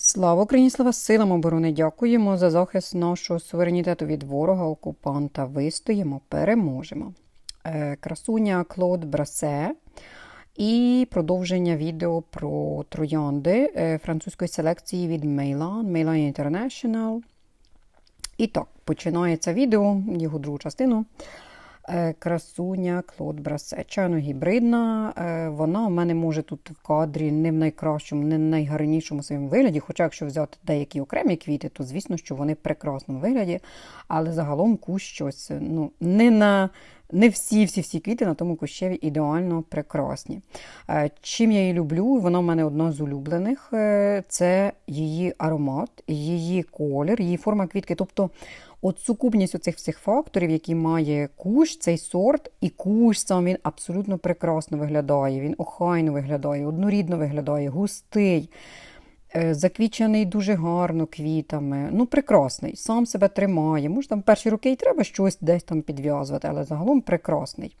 Слава Україні, слава силам оборони! Дякуємо за захист нашого суверенітету від ворога, окупанта. Вистоїмо, переможемо. Е, Красуня Клод Брасе і продовження відео про троянди е, французької селекції від Meylan, Meylan International. І так, починається відео, його другу частину. Е, Красуня Клод Брасе. Чайно гібридна. Е, Вона у мене може тут в кадрі не в найкращому, не в найгарнішому своєму вигляді. Хоча, якщо взяти деякі окремі квіти, то звісно, що вони в прекрасному вигляді. Але загалом кущ щось ну, не на. Не всі всі всі квіти на тому кущеві ідеально прекрасні. Е, Чим я її люблю, вона в мене одна з улюблених. Е, Це її аромат, її колір, її форма квітки. Тобто от сукупність оцих всіх факторів, які має кущ, цей сорт, і кущ сам він абсолютно прекрасно виглядає. Він охайно виглядає, однорідно виглядає, густий. е, Заквічений дуже гарно квітами, ну прекрасний, сам себе тримає. Може, там перші роки й треба щось десь там підв'язувати, але загалом прекрасний.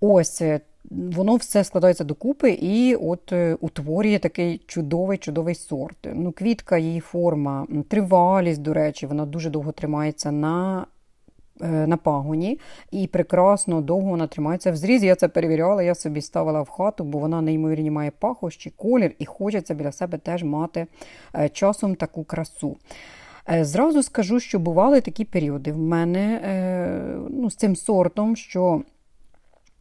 Ось е, воно все складається докупи і от е, утворює такий чудовий чудовий сорт. Ну, квітка, її форма, тривалість, до речі, вона дуже довго тримається на. е, На пагоні і прекрасно довго вона тримається в зрізі. Я це перевіряла, я собі ставила в хату, бо вона неймовірні має пахощі, колір, і хочеться біля себе теж мати е, часом таку красу. Зразу скажу, що бували такі періоди в мене ну, з цим сортом, що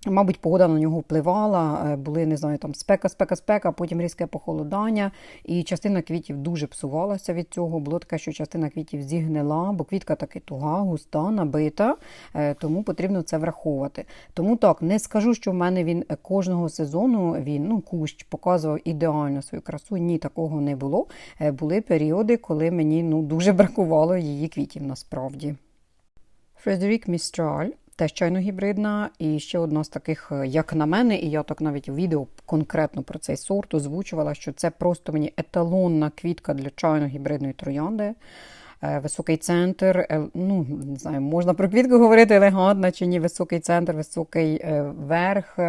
Мабуть, погода на нього впливала, е, були, не знаю, там спека, спека, спека, потім різке похолодання, і частина квітів дуже псувалася від цього. Було таке, що частина квітів зігнила, бо квітка таки туга, густа, набита, е, тому потрібно це враховувати. Тому так, не скажу, що в мене він е, кожного сезону він ну, кущ показував ідеально свою красу. Ні, такого не було. Були періоди, коли мені ну, дуже бракувало її квітів насправді. Фредерік Містраль. Теж чайно гібридна, і ще одна з таких, е, як на мене, і я так навіть у відео конкретно про цей сорт озвучувала, що це просто мені еталонна квітка для чайно гібридної троянди. Е, Високий центр, е, ну не знаю, можна про квітку говорити елегантна чи ні, високий центр, високий верх.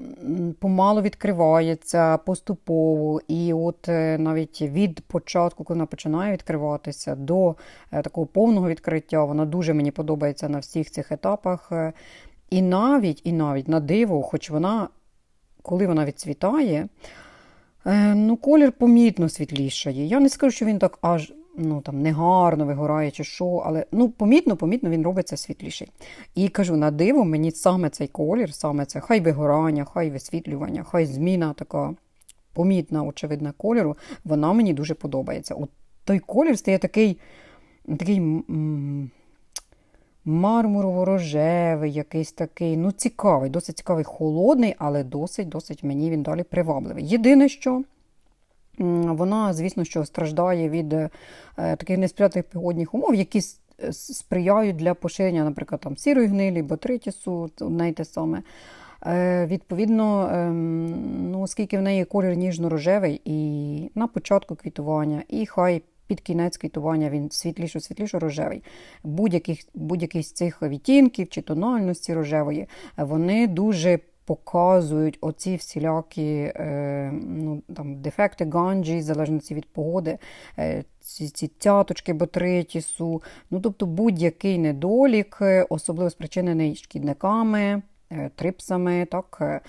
М, Помало відкривається поступово, і от е, навіть від початку, коли вона починає відкриватися, до е, такого повного відкриття, вона дуже мені подобається на всіх цих етапах. Е, І навіть, і навіть на диво, хоч вона, коли вона відцвітає, ну, колір помітно світлішає. Я не скажу, що він так аж ну, там, негарно вигорає чи що, але ну, помітно, помітно він робиться світліший. І кажу, на диво, мені саме цей колір, саме це хай вигорання, хай висвітлювання, хай зміна така помітна, очевидна кольору, вона мені дуже подобається. От той колір стає такий, такий мармурово-рожевий, якийсь такий, ну, цікавий, досить цікавий, холодний, але досить-досить мені він далі привабливий. Єдине, що. Вона, звісно, що страждає від е, таких несприятливих погодних умов, які сприяють для поширення, наприклад, там, сірої гнилі, ботритісу, одне й те саме. Е, відповідно, ем, ну, оскільки в неї колір ніжно-рожевий і на початку квітування, і хай під кінець квітування він світлішо-світлішо рожевий. Будь-яких, будь-який з цих відтінків чи тональності рожевої, е, вони дуже показують оці всілякі е, ну, там, дефекти ганджі, в залежності від погоди, е, ці, ці цяточки ботритісу, ну, тобто будь-який недолік, е, особливо спричинений шкідниками, трипсами, так,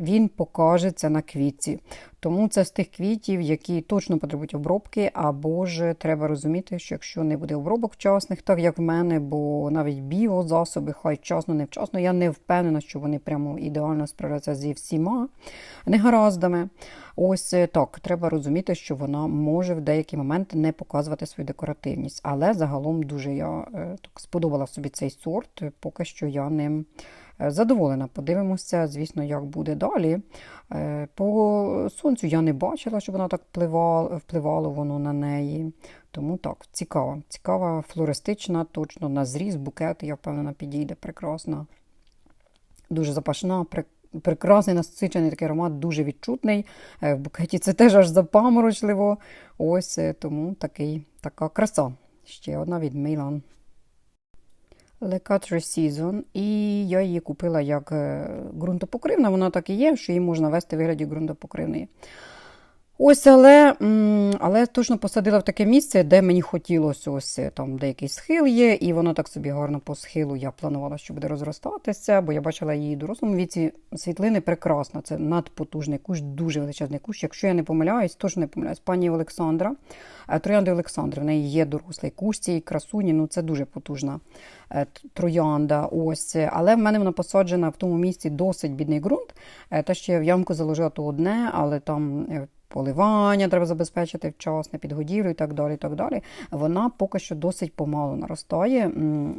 він покажеться на квітці. Тому це з тих квітів, які точно потребують обробки, або ж треба розуміти, що якщо не буде обробок вчасних, так як в мене, бо навіть біозасоби, хай вчасно, невчасно, я не впевнена, що вони прямо ідеально справляються зі всіма негараздами. Ось е, так, треба розуміти, що вона може в деякі моменти не показувати свою декоративність. Але загалом дуже я е, так сподобала собі цей сорт, е, поки що я ним. е, Задоволена, подивимося, звісно, як буде далі. Е, По сонцю я не бачила, щоб вона так впливало, впливало воно на неї. Тому так, цікава. Цікава, флористична, точно на зріз, букет, я впевнена, підійде прекрасно. Дуже запашна, прекрасний насичений такий аромат, дуже відчутний. Е, В букеті це теж аж запаморочливо. Ось е, тому такий, така краса. Ще одна від Мейлан. Le Quatre Season, і я її купила як е, ґрунтопокривна, вона так і є, що її можна вести в вигляді ґрунтопокривної. Ось, але, але точно посадила в таке місце, де мені хотілося ось е, там деякий схил є, і воно так собі гарно по схилу. Я планувала, що буде розростатися, бо я бачила її в дорослому віці. Світлини прекрасно. Це надпотужний кущ, дуже величезний кущ. Якщо я не помиляюсь, точно не помиляюсь, пані Олександра, е, троянди Олександри, в неї є дорослий кущ цієї красуні, ну це дуже потужна е, троянда. Ось, але в мене вона посаджена в тому місці досить бідний ґрунт. Е, Те, що я в ямку заложила, то одне, але там. Поливання треба забезпечити вчасне, підгодівлю і так далі. і так далі. Вона поки що досить помалу наростає.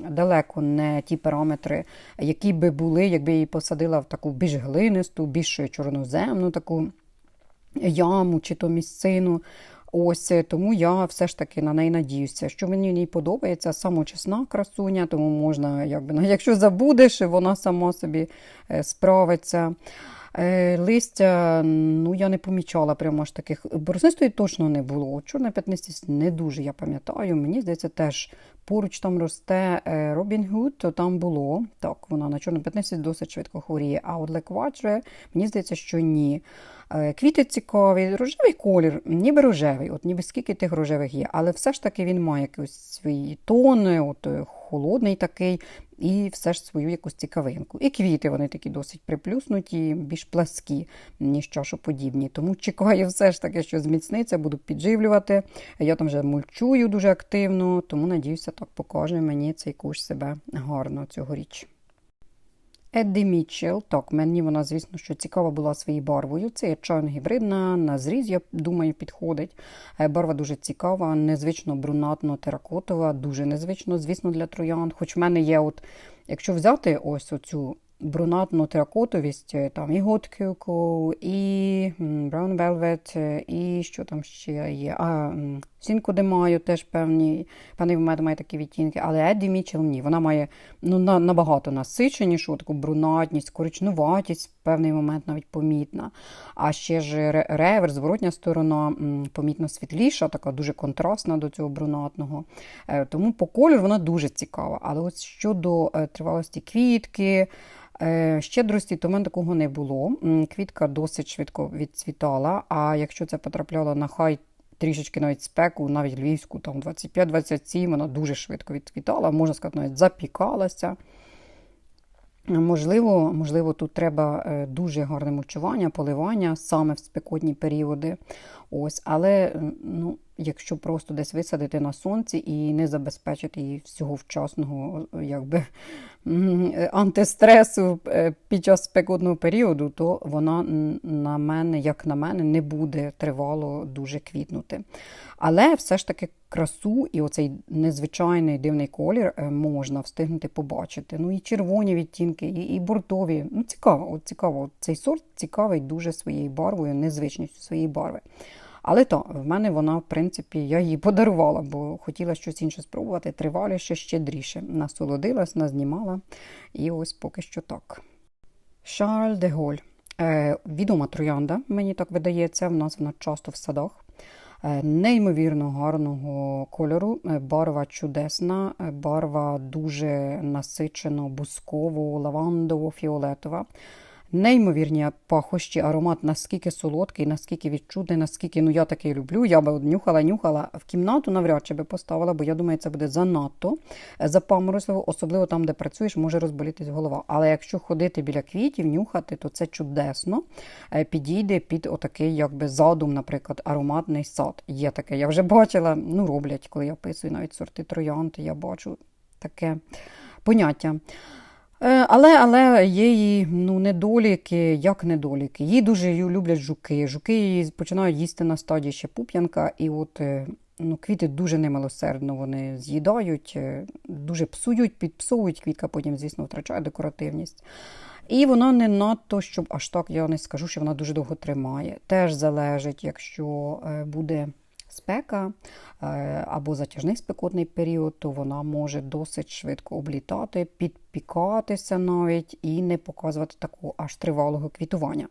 Далеко не ті параметри, які би були, якби її посадила в таку більш глинисту, більш чорноземну таку яму чи то місцину. Ось тому я все ж таки на неї надіюся. Що мені в подобається, самочесна красуня, тому можна, якби ну, якщо забудеш, вона сама собі е, справиться. Е, Листя, ну я не помічала прямо аж таких. Бороснистої точно не було. Чорна п'ятнистість не дуже, я пам'ятаю. Мені здається, теж поруч там росте е, Робін Гуд, то там було. Так, вона на чорну п'ятнистість досить швидко хворіє. А от леквадже, мені здається, що ні. Е, Квіти цікаві, рожевий колір, ніби рожевий, от ніби скільки тих рожевих є, але все ж таки він має якийсь свій тон, от е, холодний такий, і все ж свою якусь цікавинку. І квіти вони такі досить приплюснуті, більш пласкі, ніж чашоподібні. Тому чекаю все ж таки, що зміцниться, буду підживлювати. Я там вже мульчую дуже активно, тому надіюся, так покаже мені цей кущ себе гарно цьогоріч. Едді Мітчелл, так, мені вона, звісно, що цікава була своєю барвою. Це є чорно-гібридна, на зріз, я думаю, підходить. Е, Барва дуже цікава, незвично брунатно-теракотова, дуже незвично, звісно, для троянд. Хоч в мене є, от, якщо взяти ось оцю брунатно-теракотовість, е, там і Hot і Brown Velvet, е, і що там ще є. А, Сінку де маю теж певні, певний момент має такі відтінки, але Едді Мічел ні. Вона має ну, на, набагато насиченішу, таку брунатність, коричнуватість, певний момент навіть помітна. А ще ж реверс, зворотня сторона, помітно світліша, така дуже контрастна до цього брунатного. Е, Тому по кольору вона дуже цікава. Але ось щодо е, тривалості квітки, Е, Щедрості, то в мене такого не було. Квітка досить швидко відцвітала, а якщо це потрапляло на хай трішечки навіть спеку, навіть львівську, там 25-27, вона дуже швидко відцвітала, можна сказати, навіть запікалася. Можливо, можливо, тут треба е, дуже гарне мульчування, поливання саме в спекотні періоди. Ось, але ну, якщо просто десь висадити на сонці і не забезпечити її всього вчасного якби, антистресу е, під час спекотного періоду, то вона на мене, як на мене, не буде тривало дуже квітнути. Але все ж таки красу і оцей незвичайний дивний колір е, можна встигнути побачити. Ну і червоні відтінки, і, і бордові. Ну, цікаво, цікаво. Цей сорт цікавий дуже своєю барвою, незвичністю своєї барви. Але то, в мене вона, в принципі, я її подарувала, бо хотіла щось інше спробувати, триваліше, щедріше. Насолодилась, назнімала. І ось поки що так. Шарль де Голь. Е, відома троянда, мені так видається, в нас вона часто в садах. Е, Неймовірно гарного кольору, е, барва чудесна, барва дуже насичено бусково, лавандово-фіолетова. Неймовірні пахощі, аромат наскільки солодкий, наскільки відчутний, наскільки ну я такий люблю. Я би нюхала, нюхала в кімнату навряд чи би поставила, бо я думаю, це буде занадто запаморозливо, особливо там, де працюєш, може розболітись голова. Але якщо ходити біля квітів, нюхати, то це чудесно. Е, Підійде під отакий, якби задум, наприклад, ароматний сад. Є таке. Я вже бачила, ну роблять, коли я описую навіть сорти троянд, я бачу таке поняття. Е, Але, але є її ну, недоліки, як недоліки. Її дуже люблять жуки. Жуки її починають їсти на стадії ще пуп'янка, і от е, ну, квіти дуже немилосердно вони з'їдають, е, дуже псують, підпсовують квітка, потім, звісно, втрачає декоративність. І вона не надто, щоб аж так я не скажу, що вона дуже довго тримає. Теж залежить, якщо буде спека е, або затяжний спекотний період, то вона може досить швидко облітати, підпікатися навіть і не показувати такого аж тривалого квітування.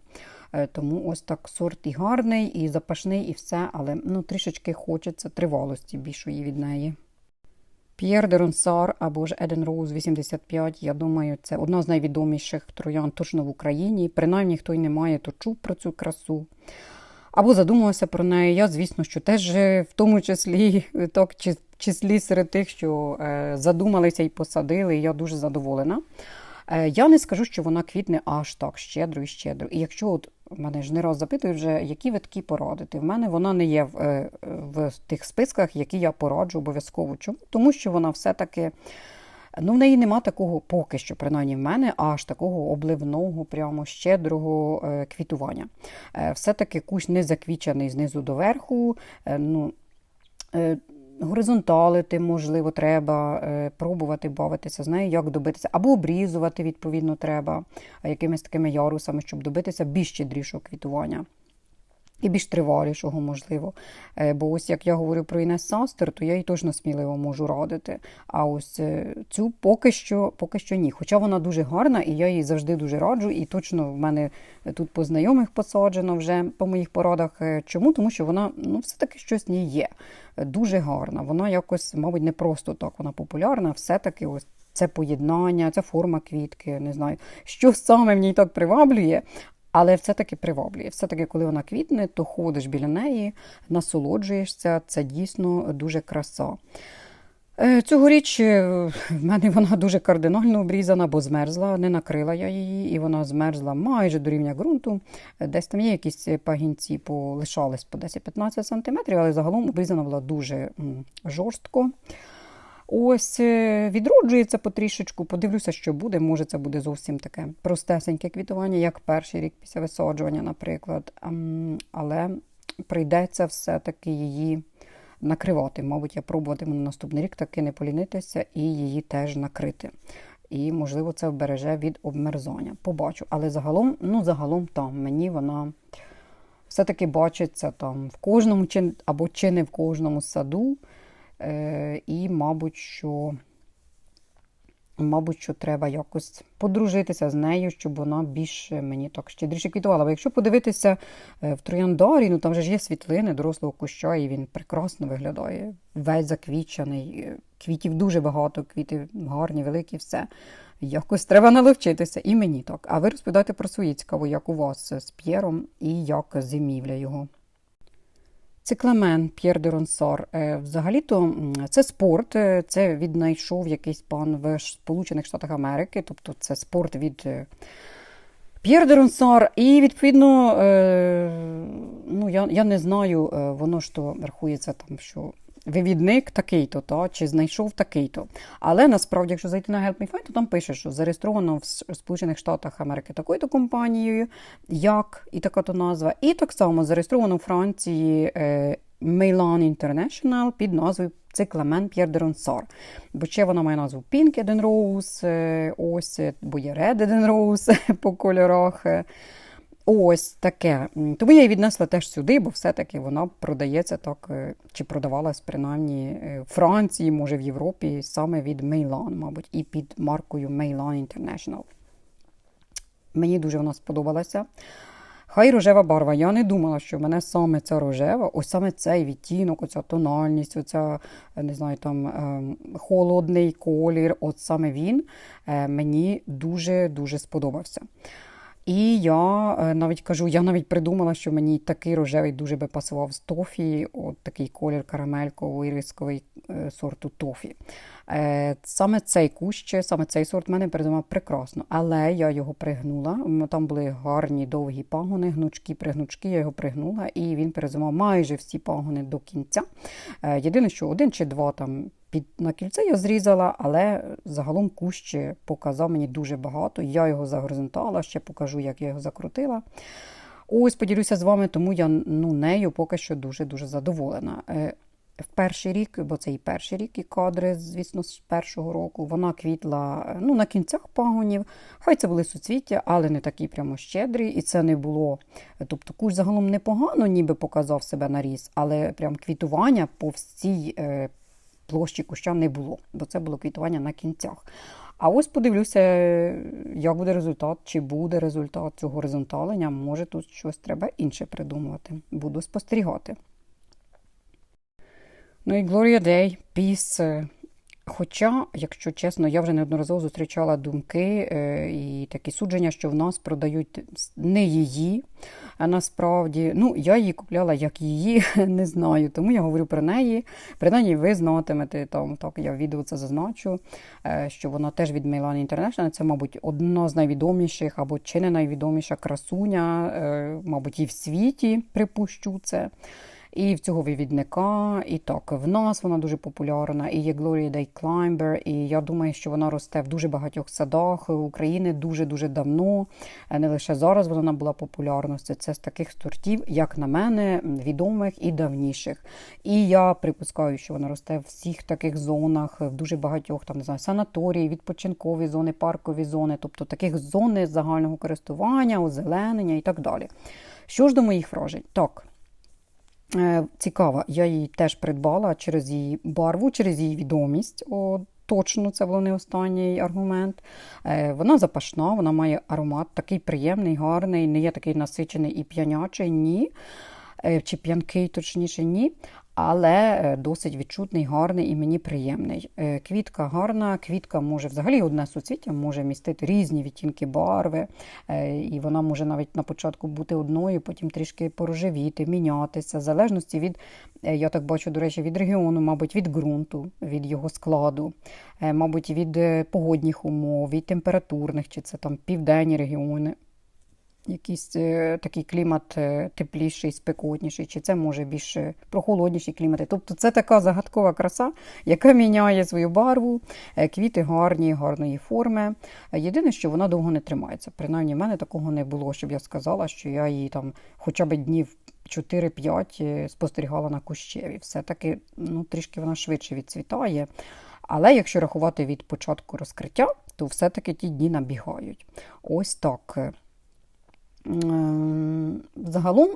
Е, Тому ось так сорт і гарний, і запашний, і все, але ну, трішечки хочеться тривалості більшої від неї. П'єр де Ронсар або ж Еден Роуз 85, я думаю, це одна з найвідоміших троян точно в Україні. Принаймні, хто й не має, то чув про цю красу. Або задумалася про неї. Я, звісно, що теж е, в тому числі так, числі серед тих, що е, задумалися і посадили, і я дуже задоволена. Е, Я не скажу, що вона квітне аж так щедро і щедро. І якщо от мене ж не раз запитують, вже, які ви такі порадити, в мене вона не є в, е, в тих списках, які я пораджу обов'язково. Чому? Тому що вона все-таки. Ну, в неї нема такого, поки що, принаймні в мене, аж такого обливного, прямо щедрого е, квітування. Е, все-таки кущ не заквічений знизу до верху. Е, ну, горизонталити, можливо, треба, пробувати бавитися з нею, як добитися, або обрізувати, відповідно, треба якимись такими ярусами, щоб добитися більш щедрішого квітування. І більш тривалішого, можливо. Е, Бо ось як я говорю про Інес Састер, то я їй точно сміливо можу радити. А ось е, цю поки що, поки що ні. Хоча вона дуже гарна, і я її завжди дуже раджу. І точно в мене тут по знайомих посаджено вже по моїх порадах. Е, Чому? Тому що вона ну, все-таки щось ній є. Дуже гарна. Вона якось, мабуть, не просто так вона популярна, все-таки ось. Це поєднання, це форма квітки, не знаю, що саме в ній так приваблює, але все-таки приваблює. Все-таки, коли вона квітне, то ходиш біля неї, насолоджуєшся. Це дійсно дуже краса. Е, Цьогоріч е, в мене вона дуже кардинально обрізана, бо змерзла, не накрила я її, і вона змерзла майже до рівня ґрунту. Десь там є якісь пагінці, полишались по 10-15 см, але загалом обрізана була дуже жорстко. Ось е, відроджується потрішечку, подивлюся, що буде. Може, це буде зовсім таке простесеньке квітування, як перший рік після висаджування, наприклад. Але прийдеться все-таки її накривати. Мабуть, я пробуватиму на наступний рік таки не полінитися і її теж накрити. І, можливо, це вбереже від обмерзання. Побачу. Але загалом, ну, загалом там мені вона все-таки бачиться там в кожному чи або чи не в кожному саду. Е, і, мабуть, що, мабуть, що треба якось подружитися з нею, щоб вона більше мені так щедріше квітувала. Бо якщо подивитися е, в трояндарі, ну там же ж є світлини дорослого куща, і він прекрасно виглядає. Весь заквічений, е, квітів дуже багато, квіти гарні, великі, все. Якось треба наловчитися, і мені так. А ви розповідайте про свої цікаво, як у вас з П'єром і як зимівля його. Цикламен П'єр де Ронсор. Е, Взагалі-то це спорт, е, це віднайшов якийсь пан в Сполучених Штатах Америки, тобто це спорт від е, П'єр де Ронсор. І відповідно, ну, я, я не знаю, воно ж то рахується там, що вивідник такий-то, та, чи знайшов такий-то. Але насправді, якщо зайти на Help Me Find, то там пише, що зареєстровано в Сполучених Штатах Америки такою-то компанією, як і така то назва. І так само зареєстровано у Франції е, Meilan International під назвою Цикламен П'єр де Ронсор. Бо ще вона має назву Pink Eden Rose, е, ось, е, бо є Red Eden Rose по кольорах. Ось таке. Тому я її віднесла теж сюди, бо все-таки вона продається так, е, чи продавалась принаймні е, в Франції, може в Європі, саме від Meilan, мабуть, і під маркою Meilan International. Мені дуже вона сподобалася. Хай рожева барва. Я не думала, що в мене саме ця рожева, ось саме цей відтінок, оця тональність, оця, е, не знаю, там ем, холодний колір, от саме він мені дуже-дуже сподобався. І я е, навіть кажу, я навіть придумала, що мені такий рожевий дуже би пасував з тофі, от такий колір карамельковий рисковий е, сорту тофі. Е, Саме цей кущ, саме цей сорт мене передумав прекрасно, але я його пригнула. Там були гарні довгі пагони, гнучки, пригнучки, я його пригнула, і він перезимав майже всі пагони до кінця. Е, Єдине, що один чи два там під на кільце я зрізала, але загалом кущ показав мені дуже багато. Я його загоризонтала, ще покажу, як я його закрутила. Ось поділюся з вами, тому я ну, нею поки що дуже-дуже задоволена. В перший рік, бо це і перший рік, і кадри, звісно, з першого року, вона квітла ну, на кінцях пагонів. Хай це були суцвіття, але не такі прямо щедрі. І це не було. Тобто кущ загалом непогано, ніби показав себе на ріс, але прям квітування по всій е, площі куща не було, бо це було квітування на кінцях. А ось подивлюся, як буде результат, чи буде результат цього горизонталення. Може, тут щось треба інше придумувати. Буду спостерігати. Ну і Gloria Day, Peace. Хоча, якщо чесно, я вже неодноразово зустрічала думки е, і такі судження, що в нас продають не її. А насправді, ну, я її купляла як її, не знаю. Тому я говорю про неї. Принаймні, ви знатимете там, так я в відео це зазначу, е, що вона теж від Milan International. Це, мабуть, одна з найвідоміших або чи не найвідоміша красуня, е, мабуть, і в світі припущу це. І в цього вивідника, і так в нас вона дуже популярна, і є Gloria Day Climber, і я думаю, що вона росте в дуже багатьох садах України дуже-дуже давно. Е, Не лише зараз вона набула популярності. Це з таких сортів, як на мене, відомих і давніших. І я припускаю, що вона росте в всіх таких зонах, в дуже багатьох там не знаю, санаторії, відпочинкові зони, паркові зони, тобто таких зони загального користування, озеленення і так далі. Що ж до моїх вражень? Так. Е, Цікава, я її теж придбала через її барву, через її відомість. О, точно, це був не останній аргумент. Е, Вона запашна, вона має аромат такий приємний, гарний, не є такий насичений і п'янячий, ні. Е, Чи п'янкий, точніше, ні. Але е, досить відчутний, гарний і мені приємний. Е, Квітка гарна, квітка може взагалі одне суцвіття може містити різні відтінки барви, е, і вона може навіть на початку бути одною, потім трішки порожевіти, мінятися, в залежності від, я так бачу, до речі, від регіону, мабуть, від ґрунту, від його складу, мабуть, від погодних умов, від температурних, чи це там південні регіони якийсь е, такий клімат е, тепліший, спекотніший, чи це може більш е, прохолодніші клімати. Тобто це така загадкова краса, яка міняє свою барву, квіти гарні, гарної форми. Єдине, що вона довго не тримається. Принаймні, в мене такого не було, щоб я сказала, що я її там хоча б днів 4-5 е, спостерігала на кущеві. Все-таки ну, трішки вона швидше відцвітає. Але якщо рахувати від початку розкриття, то все-таки ті дні набігають. Ось так. Ем, Загалом,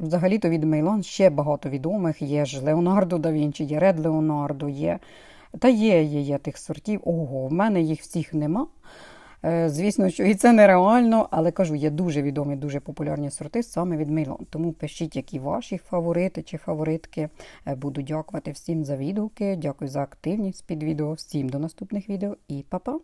взагалі-то від Мейлан ще багато відомих. Є ж Леонардо да Вінчі, є Ред Леонардо, є. Та є, є, є тих сортів. Ого, в мене їх всіх нема. Е, Звісно, що і це нереально, але кажу, є дуже відомі, дуже популярні сорти саме від Мейлон. Тому пишіть, які ваші фаворити чи фаворитки. Е, Буду дякувати всім за відгуки. Дякую за активність під відео. Всім до наступних відео і па-па!